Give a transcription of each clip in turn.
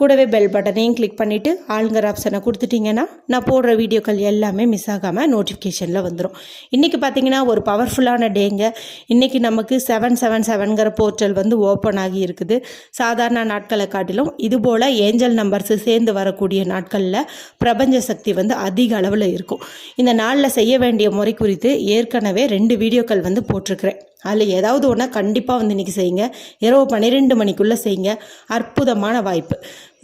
கூடவே பெல் பட்டனையும் கிளிக் பண்ணிவிட்டு ஆளுங்கிற ஆப்ஷனை கொடுத்துட்டிங்கன்னா நான் போடுற வீடியோக்கள் எல்லாமே மிஸ் ஆகாமல் நோட்டிஃபிகேஷனில் வந்துடும் இன்றைக்கி பார்த்தீங்கன்னா ஒரு பவர்ஃபுல்லான டேங்க இன்றைக்கி நமக்கு செவன் செவன் செவன்கிற போர்ட்டல் வந்து ஓப்பன் ஆகி இருக்குது. சாதாரண நாட்களை காட்டிலும் இதுபோல் ஏஞ்சல் நம்பர்ஸு சேர்ந்து வரக்கூடிய நாட்களில் பிரபஞ்ச சக்தி வந்து அதிக அளவில் இருக்கும். இந்த நாளில் செய்ய வேண்டிய முறை குறித்து ஏற்கனவே ரெண்டு வீடியோக்கள் வந்து போட்டிருக்கிறேன். அதில் ஏதாவது ஒன்றா கண்டிப்பாக வந்து இன்றைக்கி செய்யுங்க. இரவு பன்னிரெண்டு மணிக்குள்ளே செய்யுங்க. அற்புதமான வாய்ப்பு.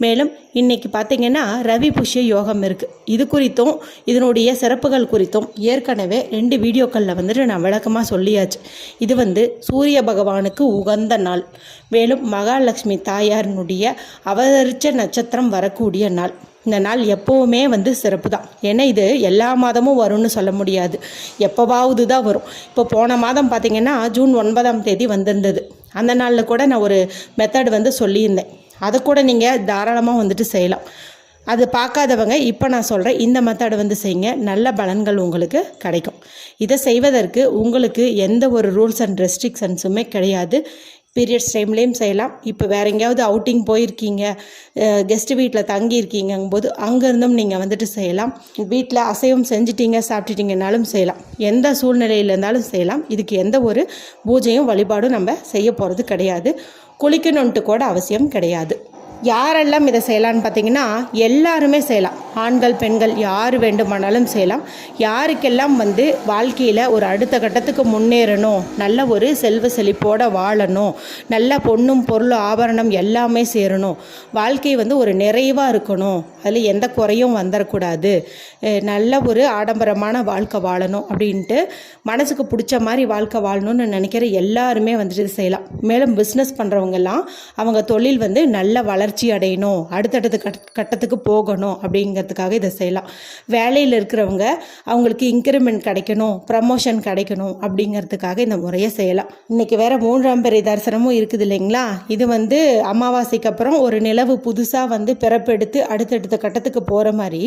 மேலும் இன்றைக்கி பார்த்தீங்கன்னா ரவி புஷ்ய யோகம் இருக்குது இது குறித்தும் இதனுடைய சிறப்புகள் குறித்தும் ஏற்கனவே ரெண்டு வீடியோக்களில் வந்துட்டு நான் விளக்கமாக சொல்லியாச்சு. இது வந்து சூரிய பகவானுக்கு உகந்த நாள். மேலும் மகாலட்சுமி தாயாரினுடைய அவதரித்த நட்சத்திரம் வரக்கூடிய நாள். இந்த நாள் எப்போவுமே வந்து சிறப்பு தான் ஏன்னா இது எல்லா மாதமும் வரும்னு சொல்ல முடியாது. எப்போவாவது தான் வரும். இப்போ போன மாதம் பார்த்திங்கன்னா ஜூன் ஒன்பதாம் தேதி வந்திருந்தது. அந்த நாளில் கூட நான் ஒரு மெத்தட் வந்து சொல்லியிருந்தேன். அதை கூட நீங்கள் தாராளமாக வந்துட்டு செய்யலாம். அது பார்க்காதவங்க இப்போ நான் சொல்கிறேன் இந்த மெத்தடு வந்து செய்யுங்க. நல்ல பலன்கள் உங்களுக்கு கிடைக்கும். இதை செய்வதற்கு உங்களுக்கு எந்த ஒரு ரூல்ஸ் அண்ட் ரெஸ்ட்ரிக்ஷன்ஸுமே கிடையாது. பீரியட்ஸ் டைம்லேயும் செய்யலாம். இப்போ வேறு எங்கேயாவது அவுட்டிங் போயிருக்கீங்க கெஸ்ட் வீட்டில் தங்கியிருக்கீங்கும் போது அங்கேருந்தும் நீங்கள் வந்துட்டு செய்யலாம். வீட்டில் அசைவம் செஞ்சிட்டீங்க சாப்பிட்டுட்டீங்கனாலும் செய்யலாம். எந்த சூழ்நிலையில் இருந்தாலும் செய்யலாம். இதுக்கு எந்த ஒரு பூஜையும் வழிபாடும் நம்ம செய்ய போகிறது கிடையாது. குளிக்கணுன்ட்டு கூட அவசியம் கிடையாது. யாரெல்லாம் இதை செய்யலான்னு பார்த்தீங்கன்னா எல்லாருமே செய்யலாம். ஆண்கள் பெண்கள் யார் வேண்டுமானாலும் செய்யலாம். யாருக்கெல்லாம் வந்து வாழ்க்கையில் ஒரு அடுத்த கட்டத்துக்கு முன்னேறணும் நல்ல ஒரு செல்வ செழிப்போட வாழணும் நல்ல பொண்ணும் பொருளும் ஆபரணம் எல்லாமே சேரணும் வாழ்க்கை வந்து ஒரு நிறைவாக இருக்கணும் அதில் எந்த குறையும் வந்துடக்கூடாது நல்ல ஒரு ஆடம்பரமான வாழ்க்கை வாழணும் அப்படின்ட்டு மனசுக்கு பிடிச்ச மாதிரி வாழ்க்கை வாழணும்னு நினைக்கிற எல்லாருமே வந்துட்டு செய்யலாம். மேலும் பிஸ்னஸ் பண்ணுறவங்கெல்லாம் அவங்க தொழில் வந்து நல்ல வளர்ச்சி அடையணும் அடுத்தடுத்த கட் கட்டத்துக்கு போகணும் அப்படிங்கிறதுக்காக இதை செய்யலாம். வேலையில் இருக்கிறவங்க அவங்களுக்கு இன்க்ரிமெண்ட் கிடைக்கணும் ப்ரமோஷன் கிடைக்கணும் அப்படிங்கிறதுக்காக இந்த முறையை செய்யலாம். இன்றைக்கி வேறு மூன்றாம் பெரிய தரிசனமும் இருக்குது இல்லைங்களா? இது வந்து அமாவாசைக்கு அப்புறம் ஒரு நிலவு புதுசாக வந்து பிறப்பெடுத்து அடுத்தடுத்த கட்டத்துக்கு போகிற மாதிரி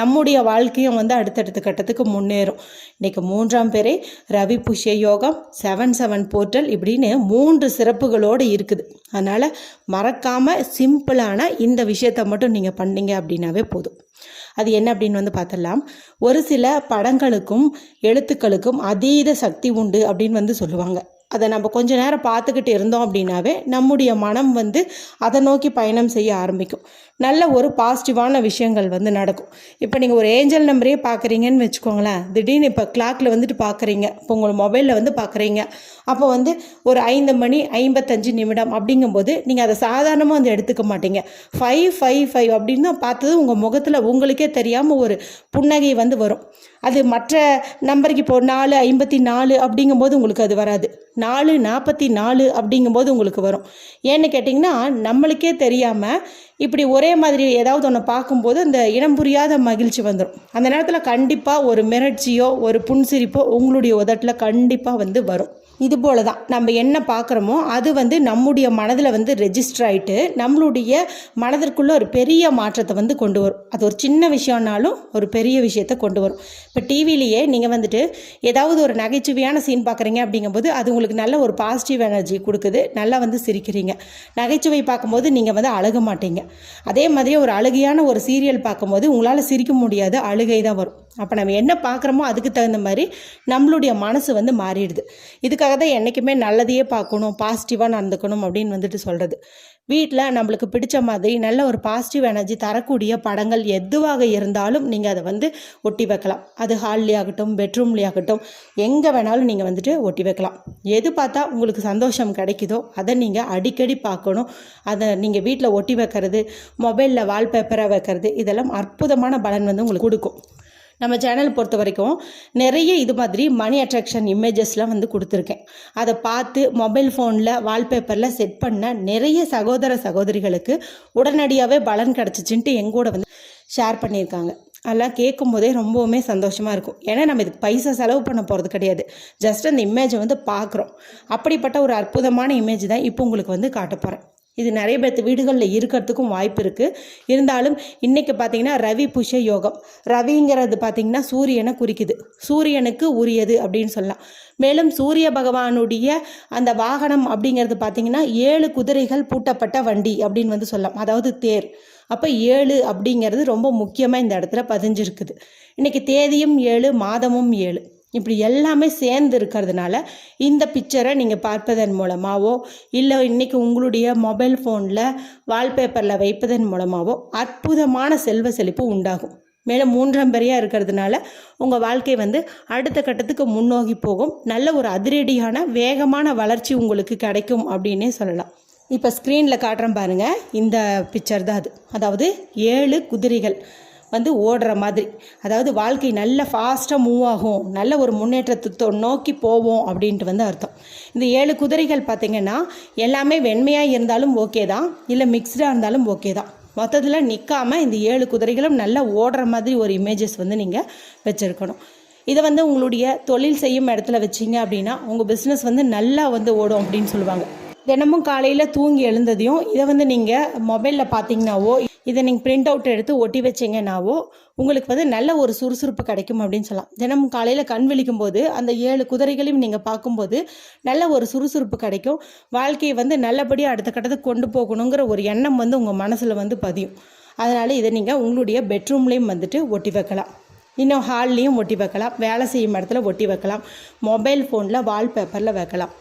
நம்முடைய வாழ்க்கையும் வந்து அடுத்தடுத்த கட்டத்துக்கு முன்னேறும். இன்றைக்கி மூன்றாம் பேரே ரவி புஷ்ய யோகம் செவன் செவன் போர்ட்டல் இப்படின்னு மூன்று சிறப்புகளோடு இருக்குது. அதனால் மறக்காமல் சிம்பிளான இந்த விஷயத்தை மட்டும் நீங்கள் பண்ணீங்க அப்படின்னாவே போதும். அது என்ன அப்படின்னு வந்து பார்த்துடலாம் ஒரு சில படங்களுக்கும் எழுத்துக்களுக்கும் அதீத சக்தி உண்டு அப்படின்னு வந்து சொல்லுவாங்க. அதை நம்ம கொஞ்ச நேரம் பார்த்துக்கிட்டு இருந்தோம் அப்படின்னாவே நம்முடைய மனம் வந்து அதை நோக்கி பயணம் செய்ய ஆரம்பிக்கும். நல்ல ஒரு பாசிட்டிவான விஷயங்கள் வந்து நடக்கும். இப்போ நீங்கள் ஒரு ஏஞ்சல் நம்பரே பார்க்குறீங்கன்னு வச்சுக்கோங்களேன் திடீர்னு இப்போ கிளாக்கில் வந்துட்டு பார்க்குறீங்க இப்போ உங்கள் மொபைலில் வந்து பார்க்குறீங்க அப்போ வந்து ஒரு ஐந்து மணி ஐம்பத்தஞ்சு நிமிடம் அப்படிங்கும்போது நீங்கள் அதை சாதாரணமாக வந்து எடுத்துக்க மாட்டீங்க. ஃபைவ் ஃபைவ் ஃபைவ் அப்படின்னு தான் பார்த்தது உங்கள் முகத்தில் உங்களுக்கே தெரியாமல் ஒரு புன்னகை வந்து வரும். அது மற்ற நம்பருக்கு இப்போ நாலு ஐம்பத்தி நாலு அப்படிங்கும்போது உங்களுக்கு அது வராது. நாலு நாற்பத்தி நாலு அப்படிங்கும்போது உங்களுக்கு வரும். ஏன்னு கேட்டிங்கன்னா நம்மளுக்கே தெரியாமல் இப்படி ஒரே மாதிரி ஏதாவது ஒன்று பார்க்கும்போது அந்த இனம் புரியாத மகிழ்ச்சி வந்துடும் அந்த நேரத்தில் கண்டிப்பாக ஒரு மிரட்சியோ ஒரு புன்சிரிப்போ உங்களுடைய உதட்டில் கண்டிப்பாக வந்து வரும். இது போல தான் நம்ம என்ன பார்க்குறோமோ அது வந்து நம்முடைய மனதில் வந்து ரெஜிஸ்டர் ஆகிட்டு நம்மளுடைய மனதிற்குள்ளே ஒரு பெரிய மாற்றத்தை வந்து கொண்டு வரும். அது ஒரு சின்ன விஷயம்னாலும் ஒரு பெரிய விஷயத்தை கொண்டு வரும். இப்போ டிவிலேயே நீங்கள் வந்துட்டு ஏதாவது ஒரு நகைச்சுவையான சீன் பார்க்குறீங்க அப்படிங்கும்போது அது உங்களுக்கு நல்ல ஒரு பாசிட்டிவ் எனர்ஜி கொடுக்குது. நல்லா வந்து சிரிக்கிறீங்க. நகைச்சுவை பார்க்கும்போது நீங்கள் வந்து அழுக மாட்டீங்க. அதே மாதிரி ஒரு அழுகையான ஒரு சீரியல் பார்க்கும்போது உங்களால் சிரிக்க முடியாது அழுகை தான் வரும். அப்போ நம்ம என்ன பார்க்குறோமோ அதுக்கு தகுந்த மாதிரி நம்மளுடைய மனசு வந்து மாறிடுது. இதுக்காக தான் என்றைக்குமே நல்லதையே பார்க்கணும் பாசிட்டிவாக நடந்துக்கணும் அப்படின்னு வந்துட்டு சொல்கிறது வீட்டில் நம்மளுக்கு பிடிச்ச மாதிரி நல்ல ஒரு பாசிட்டிவ் எனர்ஜி தரக்கூடிய படங்கள் எதுவாக இருந்தாலும் நீங்கள் அதை வந்து ஒட்டி வைக்கலாம். அது ஹால்லேயாகட்டும் பெட்ரூம்லேயாகட்டும் எங்கே வேணாலும் நீங்கள் வந்துட்டு ஒட்டி வைக்கலாம். எது பார்த்தா உங்களுக்கு சந்தோஷம் கிடைக்குதோ அதை நீங்கள் அடிக்கடி பார்க்கணும். அதை நீங்கள் வீட்டில் ஒட்டி வைக்கிறது மொபைலில் வால்பேப்பராக வைக்கிறது இதெல்லாம் அற்புதமான பலன் வந்து உங்களுக்கு கொடுக்கும். நம்ம சேனல் பொறுத்த வரைக்கும் நிறைய இது மாதிரி மணி அட்ராக்ஷன் இமேஜஸ்லாம் வந்து கொடுத்துருக்கேன். அதை பார்த்து மொபைல் ஃபோனில் வால்பேப்பரில் செட் பண்ண நிறைய சகோதர சகோதரிகளுக்கு உடனடியாகவே பலன் கிடச்சிச்சின்ட்டு எங்கூட வந்து ஷேர் பண்ணியிருக்காங்க. அதெல்லாம் கேட்கும் போதே ரொம்பவுமே சந்தோஷமாக இருக்கும். ஏன்னா நம்ம இதுக்கு பைசா செலவு பண்ண போகிறது கிடையாது. ஜஸ்ட் அந்த இமேஜை வந்து பார்க்குறோம். அப்படிப்பட்ட ஒரு அற்புதமான இமேஜ் தான் இப்போ உங்களுக்கு வந்து காட்ட போகிறேன் இது நிறைய பேர்த்து வீடுகளில் இருக்கிறதுக்கும் வாய்ப்பு இருக்குது இருந்தாலும் இன்றைக்கி பார்த்திங்கன்னா ரவி புஷ யோகம். ரவிங்கிறது பார்த்திங்கன்னா சூரியனை குறிக்குது. சூரியனுக்கு உரியது அப்படின்னு சொல்லலாம். மேலும் சூரிய பகவானுடைய அந்த வாகனம் அப்படிங்கிறது பார்த்திங்கன்னா ஏழு குதிரைகள் பூட்டப்பட்ட வண்டி அப்படின்னு வந்து சொல்லலாம். அதாவது தேர். அப்போ ஏழு அப்படிங்கிறது ரொம்ப முக்கியமாக இந்த இடத்துல பதிஞ்சிருக்குது. இன்றைக்கி தேதியும் ஏழு மாதமும் ஏழு. இப்படி எல்லாமே சேர்ந்து இருக்கிறதுனால இந்த பிக்சரை நீங்கள் பார்ப்பதன் மூலமாகவோ இல்லை இன்றைக்கி உங்களுடைய மொபைல் ஃபோனில் வால்பேப்பரில் வைப்பதன் மூலமாகவோ அற்புதமான செல்வ செழிப்பு உண்டாகும். மேலும் மூன்றாம் பெரியாக இருக்கிறதுனால உங்கள் வாழ்க்கை வந்து அடுத்த கட்டத்துக்கு முன்னோக்கி போகும். நல்ல ஒரு அதிரடியான வேகமான வளர்ச்சி உங்களுக்கு கிடைக்கும் அப்படின்னே சொல்லலாம். இப்போ ஸ்க்ரீனில் காட்டுறேன் பாருங்கள் இந்த பிக்சர் தான் அது. அதாவது ஏழு குதிரைகள். வந்து ஓடுற மாதிரி. அதாவது வாழ்க்கை நல்ல ஃபாஸ்ட்டாக மூவ் ஆகும். நல்ல ஒரு முன்னேற்றத்தை நோக்கி போவோம் அப்படின்ட்டு வந்து அர்த்தம். இந்த ஏழு குதிரைகள் பார்த்திங்கன்னா எல்லாமே வெண்மையாக இருந்தாலும் ஓகே தான். இல்லை மிக்ஸ்டாக இருந்தாலும் ஓகே தான். மொத்தத்தில் நிற்காமல் இந்த ஏழு குதிரைகளும் நல்லா ஓடுற மாதிரி ஒரு இமேஜஸ் வந்து நீங்கள் வச்சுருக்கணும். இதை வந்து உங்களுடைய தொழில் செய்யும் இடத்துல வச்சிங்க அப்படின்னா உங்கள் பிஸ்னஸ் வந்து நல்லா வந்து ஓடும் அப்படின்னு சொல்லுவாங்க. தினமும் காலையில் தூங்கி எழுந்ததையும் இதை வந்து நீங்கள் மொபைலில் பார்த்தீங்கன்னாவோ இதை நீங்கள் பிரிண்ட் அவுட் எடுத்து ஒட்டி வச்சிங்கன்னாவோ உங்களுக்கு வந்து நல்ல ஒரு சுறுசுறுப்பு கிடைக்கும் அப்படின்னு சொல்லலாம். தினமும் காலையில் கண் விழிக்கும் போது அந்த ஏழு குதிரைகளையும் நீங்கள் பார்க்கும்போது நல்ல ஒரு சுறுசுறுப்பு கிடைக்கும். வாழ்க்கையை வந்து நல்லபடியாக அடுத்த கட்டத்துக்கு கொண்டு போகணுங்கிற ஒரு எண்ணம் வந்து உங்கள் மனசில் வந்து பதியும். அதனால் இதை நீங்கள் உங்களுடைய பெட்ரூம்லேயும் வந்துட்டு ஒட்டி வைக்கலாம். இன்னும் ஹால்லேயும் ஒட்டி வைக்கலாம். வேலை செய்யும் இடத்துல ஒட்டி வைக்கலாம். மொபைல் ஃபோனில் வால்பேப்பரில் வைக்கலாம்.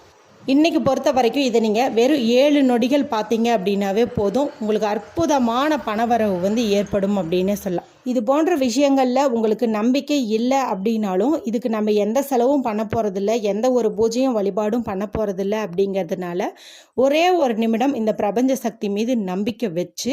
இன்றைக்கி பொறுத்த வரைக்கும் இதை நீங்கள் வெறும் ஏழு நொடிகள் பார்த்தீங்க அப்படின்னாவே போதும். உங்களுக்கு அற்புதமான பணவரவு வந்து ஏற்படும் அப்படின்னே சொல்லலாம். இது போன்ற விஷயங்களில் உங்களுக்கு நம்பிக்கை இல்லை அப்படின்னாலும் இதுக்கு நம்ம எந்த செலவும் பண்ண போகிறதில்ல எந்த ஒரு பூஜையும் வழிபாடும் பண்ண போகிறதில்ல அப்படிங்கிறதுனால ஒரே ஒரு நிமிடம் இந்த பிரபஞ்ச சக்தி மீது நம்பிக்கை வச்சு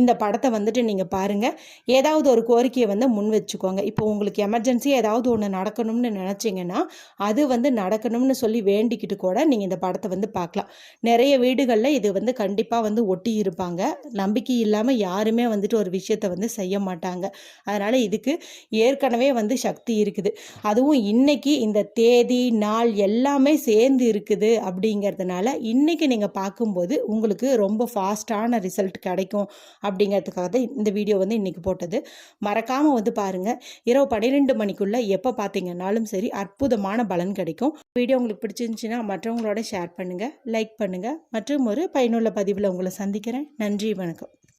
இந்த படத்தை வந்துட்டு நீங்கள் பாருங்கள் ஏதாவது ஒரு கோரிக்கையை வந்து முன் வச்சுக்கோங்க. இப்போ உங்களுக்கு எமர்ஜென்சி ஏதாவது ஒன்று நடக்கணும்னு நினச்சிங்கன்னா அது வந்து நடக்கணும்னு சொல்லி வேண்டிக்கிட்டு கூட நீங்கள் இந்த படத்தை வந்து பார்க்கலாம். நிறைய வீடுகளில் இது வந்து கண்டிப்பாக வந்து ஒட்டி இருப்பாங்க. நம்பிக்கை இல்லாமல் யாருமே வந்துட்டு ஒரு விஷயத்தை வந்து செய்ய மாட்டாங்க. அதனால் இதுக்கு ஏற்கனவே வந்து சக்தி இருக்குது. அதுவும் இன்னைக்கு இந்த தேதி நாள் எல்லாமே சேர்ந்து இருக்குது அப்படிங்கிறதுனால இன்றைக்கி நீங்கள் பார்க்கும்போது உங்களுக்கு ரொம்ப ஃபாஸ்ட்டான ரிசல்ட் கிடைக்கும் அப்படிங்கிறதுக்காக தான் இந்த வீடியோ வந்து இன்றைக்கி போட்டது. மறக்காமல் வந்து பாருங்கள் இரவு பன்னிரெண்டு மணிக்குள்ளே எப்போ பார்த்தீங்கன்னாலும் சரி அற்புதமான பலன் கிடைக்கும். வீடியோ உங்களுக்கு பிடிச்சிருந்துச்சின்னா மற்றவங்களோட ஷேர் பண்ணுங்கள் லைக் பண்ணுங்கள் மற்றும் ஒரு பயனுள்ள பதிவில் உங்களை சந்திக்கிறேன். நன்றி வணக்கம்.